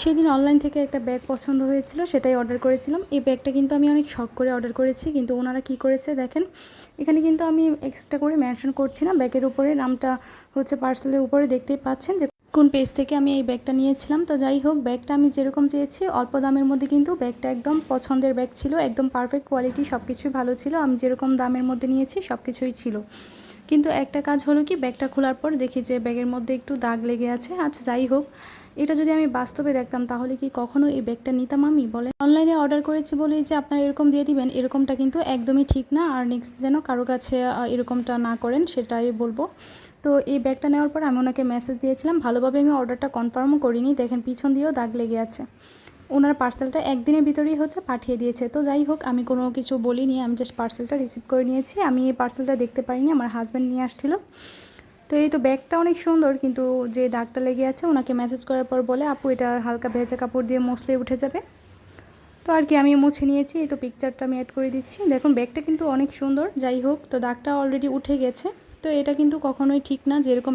সেদিন অনলাইন থেকে একটা ব্যাগ পছন্দ হয়েছিল, সেটাই অর্ডার করেছিলাম। এই ব্যাগটা কিন্তু আমি অনেক শখ করে অর্ডার করেছি, কিন্তু ওনারা কি করেছে দেখেন। এখানে কিন্তু আমি এক্সট্রা করে মেনশন করছি না ব্যাগের উপরে, নামটা হচ্ছে পার্সেলের উপরে, দেখতেই পাচ্ছেন যে কোন পেজ থেকে আমি এই ব্যাগটা নিয়েছিলাম। তো যাই হোক ব্যাগটা আমি যেরকম চেয়েছি, অল্প দামের মধ্যে কিন্তু ব্যাগটা একদম পছন্দের ব্যাগ ছিল, একদম পারফেক্ট কোয়ালিটি সব কিছুই ভালো ছিল। আমি যেরকম দামের মধ্যে নিয়েছি সব কিছুই ছিল। কিন্তু একটা কাজ হলো কি ব্যাগটা খোলার পর দেখি যে ব্যাগের মধ্যে একটু দাগ লেগে আছে। আচ্ছা যাই হোক, এটা যদি আমি বাস্তবে দেখতাম, তাহলে কি কখনো এই ব্যাগটা নিতাম আমি? বলে অনলাইনে অর্ডার করেছি বলেই যে আপনারা এরকম দিয়ে দিবেন, এরকমটা কিন্তু একদমই ঠিক না। আর নেক্সট যেন কারও কাছে এরকমটা না করেন, সেটাই বলব। তো এই ব্যাগটা নেওয়ার পর আমি ওনাকে মেসেজ দিয়েছিলাম, ভালোভাবে আমি অর্ডারটা কনফার্মও করিনি, দেখেন পিছন দিয়েও দাগ লেগে আছে। ওনার পার্সেলটা একদিনের ভিতরেই হচ্ছে পাঠিয়ে দিয়েছে। তো যাই হোক, আমি কোনো কিছু বলিনি, আমি জাস্ট পার্সেলটা রিসিভ করে নিয়েছি। আমি এই পার্সেলটা দেখতে পারিনি আমার হাজব্যান্ড নিয়ে আসছিল। তো এই তো ব্যাগটা অনেক সুন্দর, কিন্তু যে দাগটা লেগে আছে, ওনাকে মেসেজ করার পর বলে, আপু, এটা হালকা ভেজা কাপড় দিয়ে মুছলে উঠে যাবে। তো আর কি আমি মুছে নিয়েছি, এই তো পিকচারটা আমি অ্যাড করে দিচ্ছি। দেখুন, ব্যাগটা কিন্তু অনেক সুন্দর, যাই হোক, তো দাগটা অলরেডি উঠে গেছে। তো এটা কিন্তু কখনোই ঠিক না যেরকম